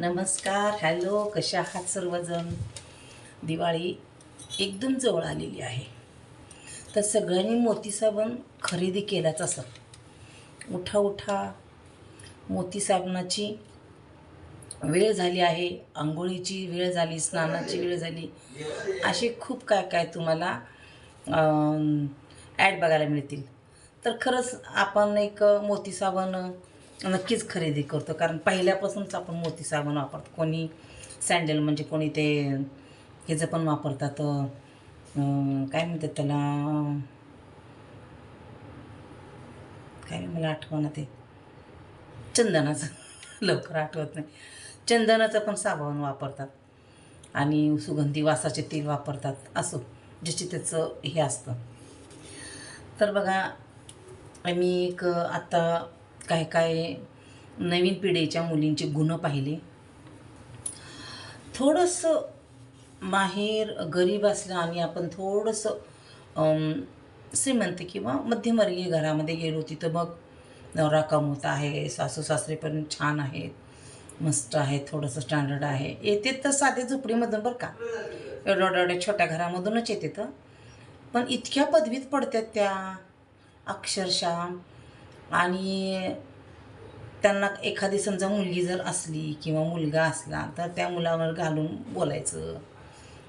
नमस्कार हॅलो कशा आहात सर्वजण? दिवाळी एकदम जवळ आलेली आहे. तर सगळ्यांनी मोती साबण खरेदी केलाच असं उठा उठा. मोती साबणाची वेळ झाली आहे. आंघोळीची वेळ झाली स्नानाची वेळ झाली. असे खूप काय काय तुम्हाला ॲड बघायला मिळतील. तर खरंच आपण एक मोती साबण नक्कीच खरेदी करतो. कारण पहिल्यापासूनच आपण मोती साबण वापरतो. कोणी सँडल म्हणजे कोणी ते ह्याचं पण वापरतात. काय म्हणतात त्याला? काय मला आठवणं ते. चंदनाचं. लवकर आठवत नाही. चंदनाचं पण साबण वापरतात. आणि सुगंधी वासाचे तेल वापरतात. असो ज्याचे त्याचं हे असतं. तर बघा मी एक आत्ता काय काय नवीन पिढीच्या मुलींचे गुण पाहिले. थोडंसं माहेर गरीब असलं आणि आपण थोडंसं श्रीमंत किंवा मध्यमवर्गीय घरामध्ये गेलो तिथं मग नवरा कमवत आहे सासू सासरे पण छान आहेत मस्त आहे थोडंसं स्टँडर्ड आहे. येते तर साधे झोपडीमधून बरं का? एवढ्या एवढ्या छोट्या घरामधूनच येते तर. पण इतक्या पदवीत पडतात त्या अक्षरशः. आणि त्यांना एखादी समजा मुलगी जर असली किंवा मुलगा असला तर त्या मुलावर घालून बोलायचं.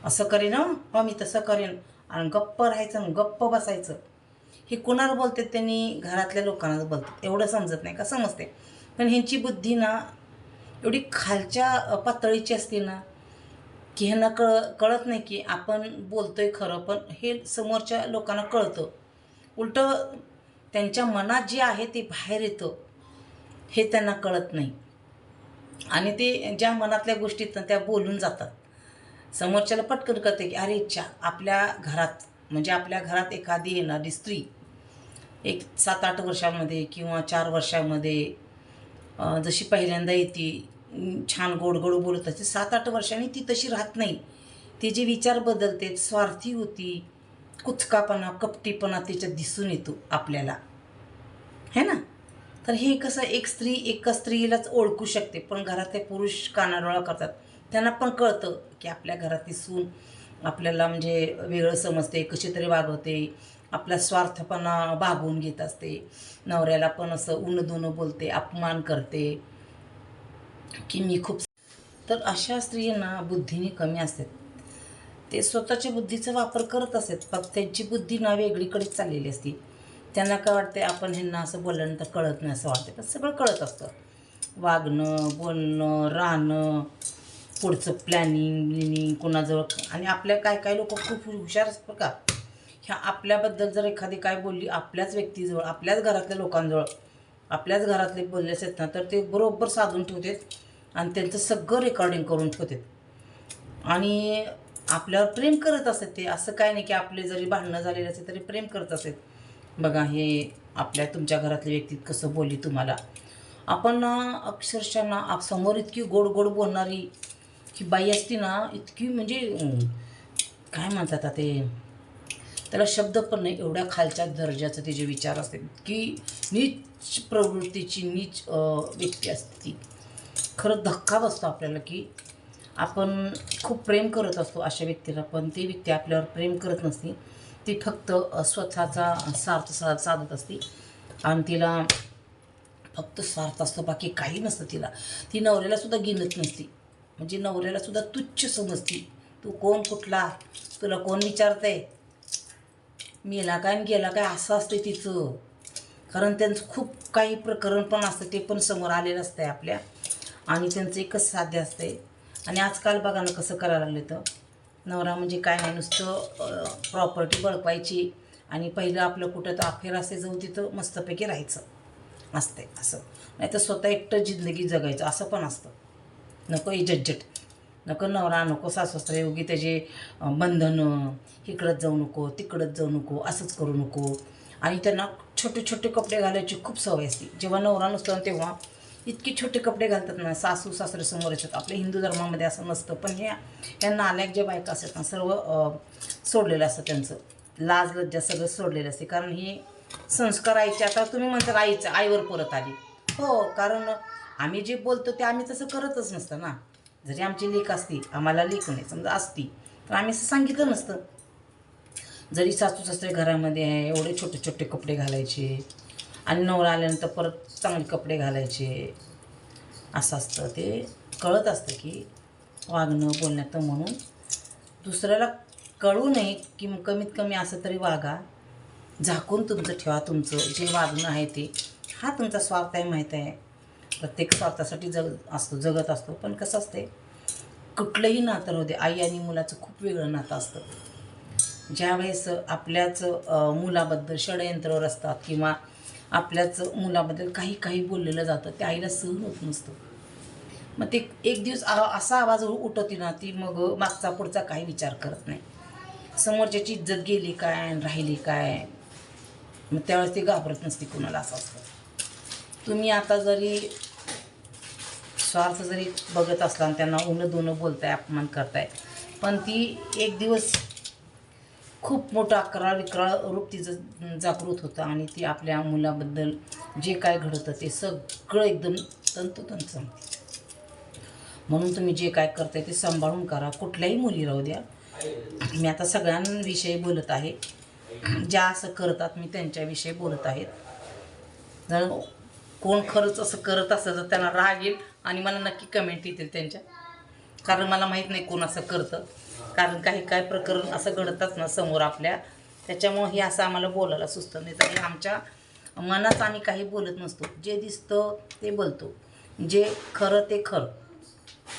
असं करेन हो मी तसं करेन. आणि गप्प राहायचं गप्प बसायचं. हे कुणाला बोलतात त्यांनी घरातल्या लोकांनाच बोलतात एवढं समजत नाही का? समजते. पण ह्यांची बुद्धी ना एवढी खालच्या पातळीची असते ना की ह्यांना कळ कळत नाही की आपण बोलतोय खरं पण हे समोरच्या लोकांना कळतं. उलटं त्यांच्या मनात जे आहे ते बाहेर येतं हे त्यांना कळत नाही. आणि ते ज्या मनातल्या गोष्टीत त्या बोलून जातात. समोरच्याला पटकन कळते की अरे इच्छा आपल्या घरात म्हणजे आपल्या घरात एखादी येणारी स्त्री एक सात आठ वर्षामध्ये किंवा चार वर्षामध्ये जशी पहिल्यांदा येते छान गोडगोड बोलत असते सात आठ वर्षांनी ती तशी राहत नाही. तिचे विचार बदलते स्वार्थी होती कुचकापणा कपटीपणा त्याच्यात दिसून येतो आपल्याला. है ना? तर हे कसं एक स्त्री एका स्त्रीलाच ओळखू शकते पण घरातले पुरुष कानाडोळा करतात. त्यांना पण कळतं की आपल्या घरातली सून आपल्याला म्हणजे वेगळं समजते कशी तरी वागवते. आपला स्वार्थपणा भागवून घेत असते. नवऱ्याला पण असं उन बोलते अपमान करते. की मी खूप तर अशा स्त्रियांना बुद्धीने कमी असतात. ते स्वतःच्या बुद्धीचा वापर करत असत फक्त त्यांची बुद्धी ना वेगळीकडेच चाललेली असती. त्यांना काय वाटते आपण ह्यांना असं बोलल्यानंतर कळत नाही असं वाटतं पण सगळं कळत असतं. वागणं बोलणं राहणं पुढचं प्लॅनिंग ब्लिनिंग कोणाजवळ आणि आपल्या काय काय लोक खूप हुशार असतात का. ह्या आपल्याबद्दल जर एखादी काय बोलली आपल्याच व्यक्तीजवळ आपल्याच घरातल्या लोकांजवळ आपल्याच घरातले बोलले असतात ना तर ते बरोबर साधून ठेवतात आणि त्यांचं सगळं रेकॉर्डिंग करून ठेवतात. आणि आपल्यावर प्रेम करत असत ते. असं काय नाही की आपले जरी भांडणं झालेले असते तरी प्रेम करत असतात. बघा हे आपल्या तुमच्या घरातल्या व्यक्तीत कसं बोलली तुम्हाला. आपण अक्षरशः ना आप समोर इतकी गोड गोड बोलणारी की बाई असती ना इतकी म्हणजे काय म्हणतात आता ते? त्याला शब्द पण नाही एवढ्या खालच्या दर्जाचं तिचे विचार असते की नीच प्रवृत्तीची नीच व्यक्ती असते ती. खरं धक्का बसतो आपल्याला की आपण खूप प्रेम करत असतो अशा व्यक्तीला पण ती व्यक्ती आपल्यावर प्रेम करत नसते. ती फक्त स्वतःचा स्वार्थ सा साधत असते. आणि तिला फक्त स्वार्थ असतो बाकी काही नसतं तिला. ती नवऱ्यालासुद्धा गिनत नसती. म्हणजे नवऱ्यालासुद्धा तुच्छ समजती. तू कोण कुठला? तुला कोण विचारतंय? मेला काय आणि गेला काय? असं असतं तिचं. कारण त्यांचं खूप काही प्रकरण पण असतं ते पण समोर आलेलं असतं आहे आपल्या. आणि त्यांचं एकच साध्य असतंय आणि आजकाल बघा ना कसं करायला लागलं तर नवरा म्हणजे काय नाही नुसतं प्रॉपर्टी बळकवायची आणि पहिलं आपलं कुठं तर अफेअर असे जाऊ तिथं मस्तपैकी राहायचं. असतंय असं. नाही तर स्वतः एकटं जिंदगी जगायचं असं पण असतं. नको ही नको नवरा नको सासवस्त्र उगी त्याचे बंधनं इकडंच जाऊ नको तिकडंच जाऊ नको असंच करू नको. आणि त्यांना छोटे छोटे कपडे घालायची खूप सवय असते. जेव्हा नवरा नसतो ना तेव्हा इतके छोटे कपडे घालतात ना सासू सासरे समोर येतात. आपल्या हिंदू धर्मामध्ये असं नसतं पण ह्या ह्या अनेक ज्या बायका असतात ना सर्व सोडलेलं असतं त्यांचं. लाज लज्जा सगळं सोडलेलं असते. कारण हे संस्कार आईचे आता तुम्ही म्हणता आईचं आईवर परत आली. हो कारण आम्ही जे बोलतो ते आम्ही तसं करतच नसतं ना. जरी आमची लेख असती आम्हाला लेख नाही समजा असती तर आम्ही असं सांगितलं नसतं. जरी सासू सासरे घरामध्ये आहे एवढे छोटे छोटे कपडे घालायचे आणि नवरा आल्यानंतर परत चांगले कपडे घालायचे. असं असतं. ते कळत असतं की वागणं बोलण्यात म्हणून दुसऱ्याला कळू नये की कमीत कमी असं तरी वागा. झाकून तुमचं ठेवा तुमचं. जे वागणं आहे ते. हा तुमचा स्वार्थ आहे माहीत आहे. प्रत्येक स्वार्थासाठी जग असतो जगत असतो. पण कसं असते कुठलंही नातं राहू दे. आई आणि मुलाचं खूप वेगळं नातं असतं. ज्यावेळेस आपल्याच मुलाबद्दल षडयंत्रावर असतात किंवा आपल्याच मुलाबद्दल काही काही बोललेलं जातं. त्या आईला सहन होत नसतं. मग ते एक दिवस आ- असा आवाज उठवते ना ती मग मागचा पुढचा काही विचार करत नाही. समोरच्याची इज्जत गेली काय राहिली काय? मग त्यावेळेस ते घाबरत नसते कोणाला असं असतं. तुम्ही आता जरी स्वार्थ जरी बघत असला आणि त्यांना उनं दोनं बोलताय अपमान करताय पण ती एक दिवस खूप मोठं अकरा विकराळ रूप तिचं जागृत होतं आणि ती आपल्या मुलाबद्दल जे काय घडतं ते सगळं एकदम तंतोतंत सांगते. म्हणून तुम्ही जे काय करताय ते सांभाळून करा. कुठल्याही मुली राहू द्या. मी आता सगळ्यांविषयी बोलत आहे. ज्या असं करतात मी त्यांच्याविषयी बोलत आहेत जर कोण खरंच असं करत असेल तर त्यांना राग येईल आणि मला नक्की कमेंट येतील त्यांच्या. कारण मला माहीत नाही कोण असं करतं. कारण काही काय प्रकरण असं घडतच ना समोर आपल्या. त्याच्यामुळं हे असं आम्हाला बोलायला सुचतं नाही. तर आमच्या मनात आम्ही काही बोलत नसतो. जे दिसतं ते बोलतो. जे खरं ते खरं.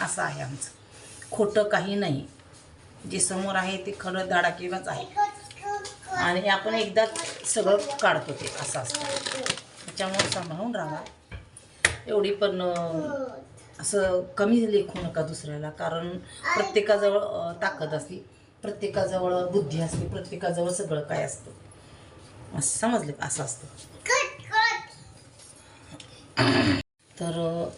असं आहे आमचं. खोटं काही नाही. जे समोर आहे ते खरं धडाकेबाच आहे. आणि आपण एकदा सगळं काढतो ते. असं असतं. त्याच्यामुळे सांभाळून राहा. एवढी पण असं कमी लेखू नका दुसऱ्याला कारण प्रत्येकाजवळ ताकद असते प्रत्येकाजवळ बुद्धी असते प्रत्येकाजवळ सगळं काय असतं? असं समजलं का? असं असतं. तर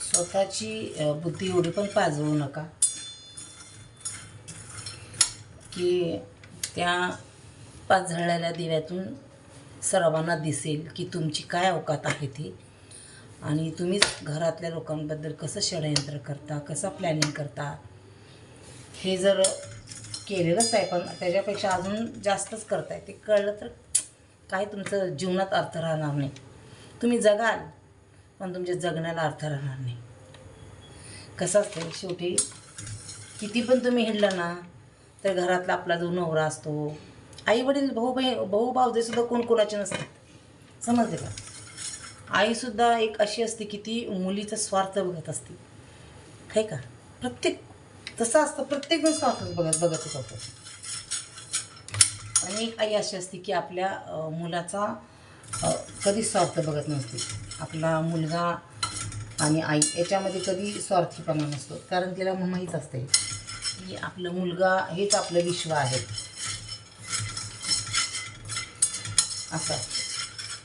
स्वतःची बुद्धी एवढी पण पाजवू नका. की त्या पाझळलेल्या दिव्यातून सर्वांना दिसेल की तुमची काय अवकात आहे ती. आणि तुम्हीच घरातल्या लोकांबद्दल कसं षडयंत्र करता कसं प्लॅनिंग करता? हे जर केलेलंच आहे पण त्याच्यापेक्षा अजून जास्तच करताय ते कळलं तर काही तुमचं जीवनात अर्थ राहणार नाही. तुम्ही जगाल पण तुमच्या जगण्याला अर्थ राहणार नाही. कसं असतं शेवटी किती पण तुम्ही हिंडलं ना तर घरातला आपला जो नवरा असतो आई वडील भाऊ बहीण भाऊ भावजेसुद्धा कोण कोणाचे नसतात. समजले का? आईसुद्धा एक अशी असते की ती मुलीचा स्वार्थ बघत असते. आहे का? प्रत्येक तसं असतं प्रत्येक जण स्वार्थच बघत बघतच असतं. आणि एक आई अशी असते की आपल्या मुलाचा कधीच स्वार्थ बघत नसते. आपला मुलगा आणि आई याच्यामध्ये कधी स्वार्थीपणा नसतो. कारण तिला माहीत असते की आपलं मुलगा हेच आपलं विश्व आहे. असं. असतं.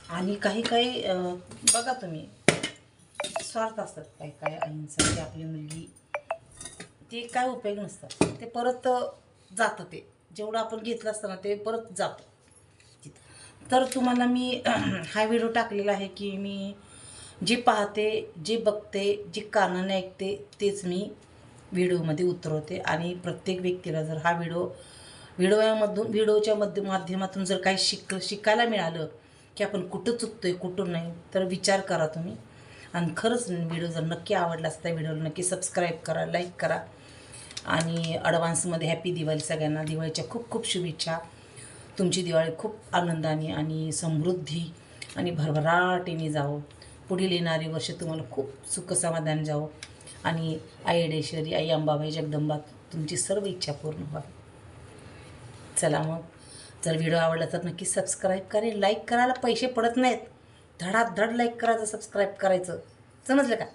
आणि काही काही बघा तुम्ही स्वार्थ असतात काही काही अहिंसा की आपली मुलगी ते काय उपयोग नसतात. ते परत जातं ते. जेवढं आपण घेतलं असतं ना ते परत जातं. तर तुम्हाला मी हा व्हिडिओ टाकलेला आहे की मी जे पाहते जे बघते जे कानाने ऐकते तेच मी व्हिडिओमध्ये उतरवते. आणि प्रत्येक व्यक्तीला जर हा व्हिडिओ व्हिडिओमधून व्हिडिओच्या मध्य माध्यमातून जर काही शिक शिकायला मिळालं की आपण कुठं चुकतोय कुठं नाही तर विचार करा तुम्ही. आणि खरंच व्हिडिओ जर नक्की आवडला असता व्हिडिओला नक्की सबस्क्राईब करा लाईक करा. आणि ॲडव्हान्समध्ये हॅपी दिवाळी सगळ्यांना. दिवाळीच्या खूप खूप शुभेच्छा. तुमची दिवाळी खूप आनंदाने आणि समृद्धी आणि भरभराटीने जावो. पुढील येणारी वर्ष तुम्हाला खूप सुखसमाधान जावो. आणि आई अडेश्वरी आई अंबाबाई जगदंबा तुमची सर्व इच्छा पूर्ण व्हावी. चला मग. जर व्हिडिओ आवडला तर नक्की सबस्क्राईब करा. लाईक करायला पैसे पडत नाहीत. धडाधड लाईक करायचं सबस्क्राईब करायचं. समजलं का?